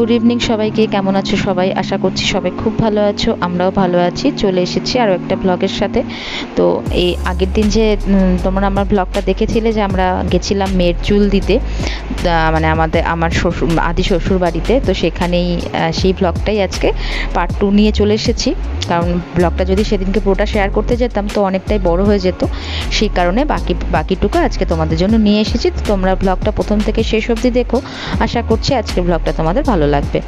Good evening সবাইকে, কেমন আছো সবাই? আশা করছি সবাই খুব ভালো আছো, আমরাও ভালো আছি। চলে এসেছি আরও একটা ব্লগের সাথে। তো এই আগের দিন যে তোমরা আমার ব্লগটা দেখেছিলে যে, আমরা গেছিলাম মেয়ের চুল দিতে মানে আমাদের, আমার শ্বশুর, আদি শ্বশুর বাড়িতে। তো সেখানেই সেই ব্লগটাই আজকে পার্ট টু নিয়ে চলে এসেছি। কারণ ব্লগটা যদি সেদিনকে পুরোটা শেয়ার করতে যেতাম, তো অনেকটাই বড় হয়ে যেত। সেই কারণে বাকি, বাকিটুকু আজকে তোমাদের জন্য নিয়ে এসেছি। তোমরা ব্লগটা প্রথম থেকে শেষ অবধি দেখো। আশা করছি আজকের ব্লগটা তোমাদের ভালো লাগবে।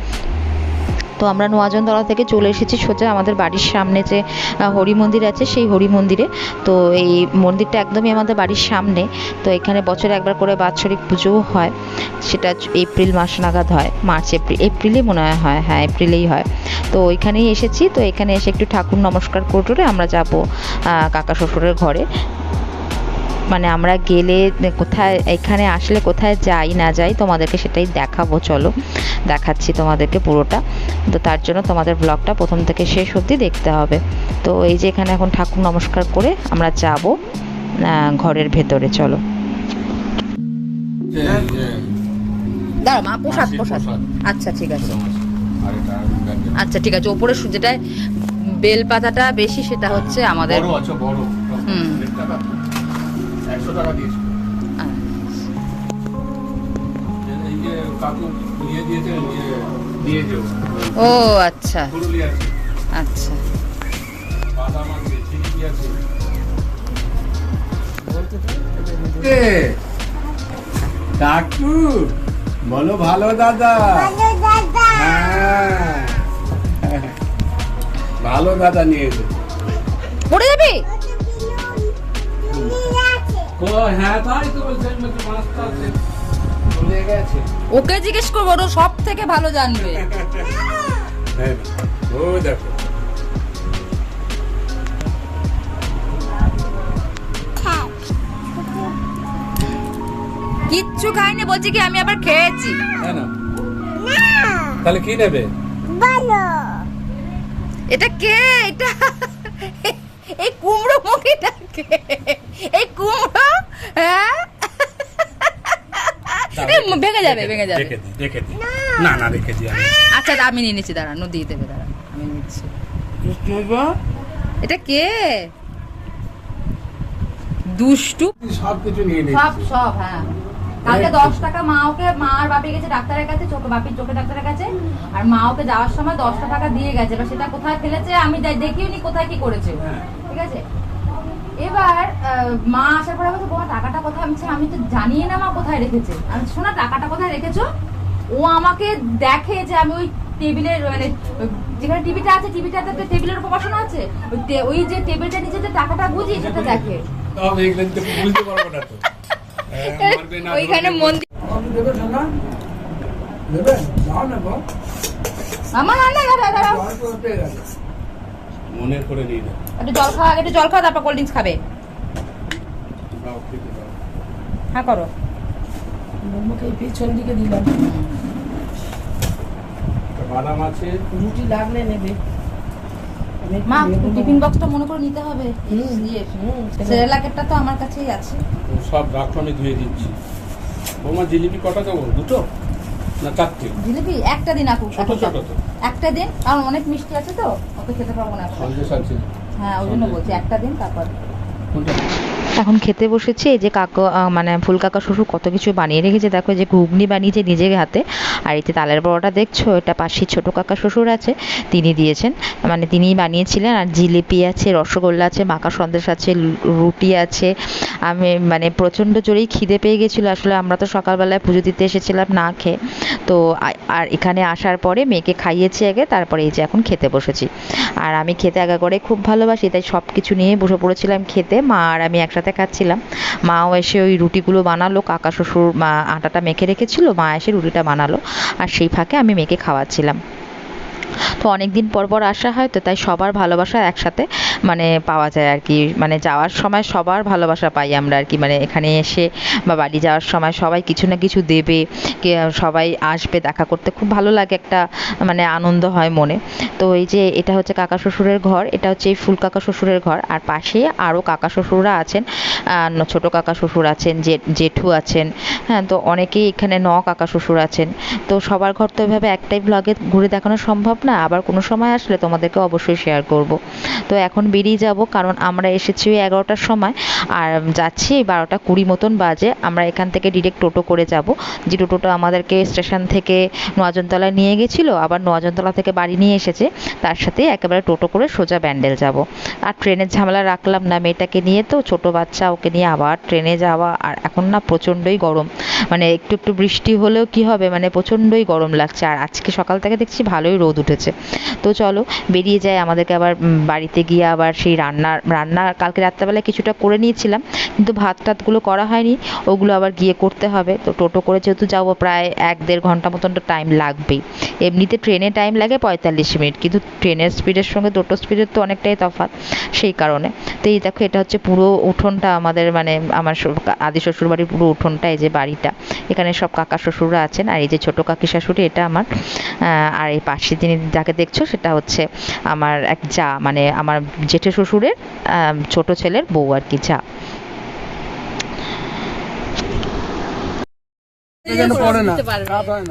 তো আমরা নোয়াজনতলা থেকে চলে এসেছি সোজা আমাদের বাড়ির সামনে যে হরি মন্দির আছে, সেই হরি মন্দিরে। তো এই মন্দিরটা একদমই আমাদের বাড়ির সামনে। তো এখানে বছরে একবার করে বাৎসরিক পুজোও হয়। সেটা এপ্রিল মাস নাগাদ হয়, মার্চ এপ্রিল এপ্রিলে মনে হয় হয় হ্যাঁ এপ্রিলেই হয়। তো ওইখানেই এসেছি। তো এখানে এসে একটু ঠাকুর নমস্কার করে আমরা যাব কাকা শ্বশুরের ঘরে। মানে আমরা গেলে কোথায় এখানে আসলে কোথায় যাই না যাই তোমাদেরকে সেটাই দেখাবো চলো। দেখাচ্ছি তোমাদেরকে পুরোটা। তো তার জন্য তোমাদের ব্লগটা প্রথম থেকে শেষ অবধি দেখতে হবে। তো এই যে এখানে এখন ঠাকুর নমস্কার করে আমরা যাব ঘরের ভেতরে চলো। দাঁড়া মা প্রসাদ প্রসাদ। আচ্ছা ঠিক আছে। আচ্ছা ঠিক আছে। ওপরে যেটা বেল পাতাটা বেশি সেটা হচ্ছে আমাদের বড় আছে বড়। হুম। একশো টাকা দিয়েছে। নিয়ে নিয়ে নিয়ে ও আচ্ছা। আচ্ছা। কাকু বলো ভালো দাদা। হ্যাঁ। ভালো দাদা নিয়েছে পড়ে যাবি? হ্যাঁ তাই তো বলছে মাছটা আছে। ওকে জিজ্ঞেস করব ও সব থেকে ভালো জানবে। হ্যাঁ ও দেখো। কিচ্ছু খাইনি বলছি কি আমি আবার খেয়েছি। তাহলে কি নেবে? এটা কে? এটা এই কুমড়ো মুখিটা কে এই কুমড়ো হ্যাঁ এ, ভেঙে যাবে ভেঙে যাবে। রেখে দিই রেখে দিই। না। না রেখে দিই আমি। আচ্ছা আমি নিয়ে নিচ্ছি দাঁড়া নদী দেবে দাঁড়া আমি নিচ্ছি। এটা কে? দুষ্টু। সব কিছু নিয়ে নিই সব সব হ্যাঁ। কালকে দশ টাকা মা ওকে মা আর বাপি গেছে ডাক্তারের কাছে চোখে বাপির চোখে ডাক্তারের কাছে আর মা ওকে যাওয়ার সময় দশটা টাকা দিয়ে গেছে এবার সেটা কোথায় ফেলেছে আমি দে- দেখিওনি কোথায় কি করেছে। ঠিক আছে? মা আসার পরে বলছে বাবা টাকাটা কোথায়? আমি আমি তো জানিয়ে না মা কোথায় রেখেছে। আমি শোনা টাকাটা কোথায় রেখেছো? ও আমাকে দেখে যে আমি ওই টেবিলের মানে যেখানে টিভিটা আছে টিভিটাতে তো টেবিলের উপর বসানো আছে। ওই যে টেবিলটা নিচে যে টাকাটা বুঝি সেটা দেখে। বুঝতে পারব না তো। হ্যাঁ, মারবে না, ওইখানে মন্দির আমার দাদা মনে করে নিয়ে। একটু জল খাওয়া একটু জল খাওয়া তারপর কোল্ড ড্রিঙ্কস খাবে। হ্যাঁ করো। মোমোকে এই পেছন দিকে দিলাম। বাদাম আছে। রুটি লাগলে নেবে। মা। টিফিন বক্সটা মনে করে নিতে হবে। সেরেলাকেরটা তো আমার কাছেই আছে। সব রাখো আমি ধুয়ে দিচ্ছি। বৌমা জিলিপি কটা দেবো? দুটো? না চারটে? জিলিপি একটা দিন আপু ছোট ছোট তো। একটা দিন কারণ অনেক মিষ্টি আছে তো ওকে খেতে পারব না সন্দেশ আছে। হ্যাঁ ওই জন্য বলছি একটা দিন তারপর। কোনটা? এখন খেতে বসেছি, এই যে কাকু মানে ফুল কাকা শ্বশুর কত কিছু বানিয়ে রেখেছে, দেখো যে ঘুগনি বানিয়েছে নিজের হাতে, আর এই যে তালের বড়াটা দেখছ, এটা পাশে ছোট কাকা শ্বশুর আছে, তিনি দিয়েছেন মানে তিনিই বানিয়েছিলেন, আর জিলিপি আছে, রসগোল্লা আছে, মাখা সন্দেশ আছে, রুটি আছে আমি মানে প্রচণ্ড জোরেই খিদে পেয়ে গেছিল। আসলে আমরা তো সকালবেলায় পুজো দিতে এসেছিলাম না খেয়ে। তো আর এখানে আসার পরে মেয়েকে খাইয়েছি আগে, তারপরে এই যে এখন খেতে বসেছি। আর আমি খেতে আগা করে খুব ভালোবাসি, তাই সব কিছু নিয়ে বসে পড়েছিলাম খেতে। মা আর আমি একসাথে খাচ্ছিলাম। মাও এসে ওই রুটিগুলো বানালো, কাকা, শ্বশুর, মা, আটাটা মেখে রেখেছিল, মা এসে রুটিটা বানালো। আর সেই ফাঁকে আমি মেয়েকে খাওয়াচ্ছিলাম। তো অনেক দিন পর পর আসা হয় তো তাই সবার ভালোবাসা একসাথে মানে পাওয়া যায় আর কি। মানে যাওয়ার সময় সবার ভালোবাসা পাই আমরা আর কি। মানে এখানে এসে বা বাড়ি যাওয়ার সময় সবাই কিছু না কিছু দেবে সবাই আসবে, দেখা করতে খুব ভালো লাগে একটা মানে আনন্দ হয় মনে। তো এই যে এটা হচ্ছে কাকা শ্বশুরের ঘর, এটা হচ্ছে এই ফুল কাকা শ্বশুরের ঘর। আর পাশে আরও কাকা শ্বশুররা আছেন ছোট কাকা শ্বশুর আছেন জেঠু আছেন হ্যাঁ তো অনেকেই এখানে ন কাকা শ্বশুর আছেন। তো সবার ঘর তো এভাবে একটাই ব্লগে ঘুরে দেখানো সম্ভব। না, আবার কোনো সময় আসলে তোমাদেরকে অবশ্যই শেয়ার করব। তো এখন বেরিয়ে যাব, কারণ আমরা এসেছি ওই এগারোটার সময়, আর যাচ্ছি বারোটা কুড়ি মতন বাজে। আমরা এখান থেকে ডিরেক্ট টোটো করে যাব। যে টোটোটা আমাদেরকে স্টেশন থেকে নোয়াজনতলায় নিয়ে গেছিল, আবার নোয়াজনতলা থেকে বাড়ি নিয়ে এসেছে, তার সাথে একেবারে টোটো করে সোজা ব্যান্ডেল যাব। আর ট্রেনের ঝামেলা রাখলাম না মেয়েটাকে নিয়ে তো, ছোট বাচ্চা, ওকে নিয়ে আবার ট্রেনে যাওয়া, আর এখন না প্রচণ্ডই গরম। মানে একটু একটু বৃষ্টি হলেও কি হবে? মানে প্রচণ্ডই গরম লাগছে। আর আজকে সকাল থেকে দেখছি ভালোই রোদ উঠেছে। তো চলো, বেরিয়ে যায় আমাদেরকে আবার বাড়িতে গিয়ে আবার সেই রান্নার রান্না কালকে রাত্রেবেলায় কিছুটা করে নিয়েছিলাম, কিন্তু ভাত টাতগুলো করা হয়নি, ওগুলো আবার গিয়ে করতে হবে। তো টোটো করে যেহেতু যাব, প্রায় এক দেড় ঘণ্টা মতন তো টাইম লাগবেই। এমনিতে ট্রেনে টাইম লাগে পঁয়তাল্লিশ মিনিট, কিন্তু ট্রেনের স্পিডের সঙ্গে টোটো স্পিডের তো অনেকটাই তফাৎ, সেই কারণে। তো এই দেখো এটা হচ্ছে পুরো উঠোনটা আমাদের মানে আমার আদি শ্বশুর বাড়ির পুরো উঠোনটা এই যে বাড়িটা। এখানে সব কাকা শ্বশুররা আছেন আর এই যে ছোট কাকি শাশুড়ি এটা আমার আর এই পাশে যিনি যাকে দেখছ সেটা হচ্ছে আমার এক যা মানে আমার জেঠে শ্বশুরের ছোট ছেলের বউ আর কি যা। এখানে পড়ে না। কাজ হয়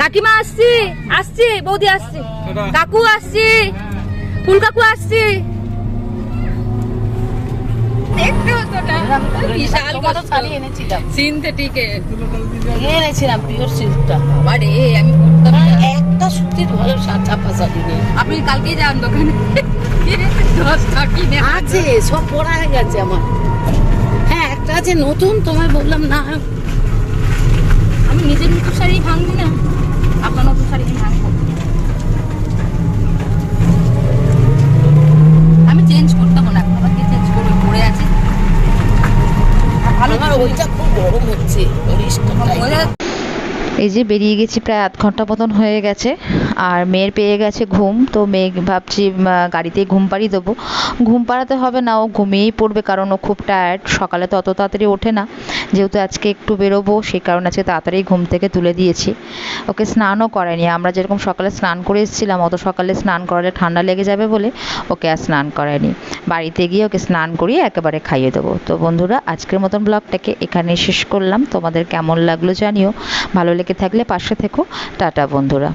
কাকিমা আসছি আসছি বৌদি আসছি। কাকু আসছি ফুল কাকু আসছি। আপনি কালকেই যান দোকানে। আছে সব পড়া হয়ে গেছে আমার। হ্যাঁ একটা আছে নতুন তোমায় বললাম না। আমি নিজের মতো শাড়ি ভাঙবো না আপনার নতুন শাড়ি আমি ভাঙবো আমি চেঞ্জ করতে হবে না এখন আবার কে চেঞ্জ করবে পড়ে আছে আর ভালো আমার ওইটা খুব গরম হচ্ছে ওরিশটা বোঝা এই যে বেরিয়ে গেছি প্রায় আধ ঘণ্টা মতন হয়ে গেছে। আর মেয়ের পেয়ে গেছে ঘুম, তো মেয়ে ভাবছি গাড়িতেই ঘুম পাড়িয়ে দেবো। ঘুম পাড়াতে হবে না, ও ঘুমিয়েই পড়বে কারণ ও খুব টায়ার্ড সকালে তো অত তাড়াতাড়ি ওঠে না। যেহেতু আজকে একটু বেরোবো সেই কারণে আজকে তাড়াতাড়ি ঘুম থেকে তুলে দিয়েছি। ওকে স্নানও করায়নি আমরা যেরকম সকালে স্নান করে এসেছিলাম, অত সকালে স্নান করালে ঠান্ডা লেগে যাবে বলে ওকে আর স্নান করায়নি বাড়িতে গিয়ে ওকে স্নান করিয়ে একেবারে খাইয়ে দেবো। তো বন্ধুরা, আজকের মতন ব্লগটাকে এখানেই শেষ করলাম। তোমাদের কেমন লাগল জানিও, ভালো লেগে থাকলে পাশে থেকো। টাটা বন্ধুরা।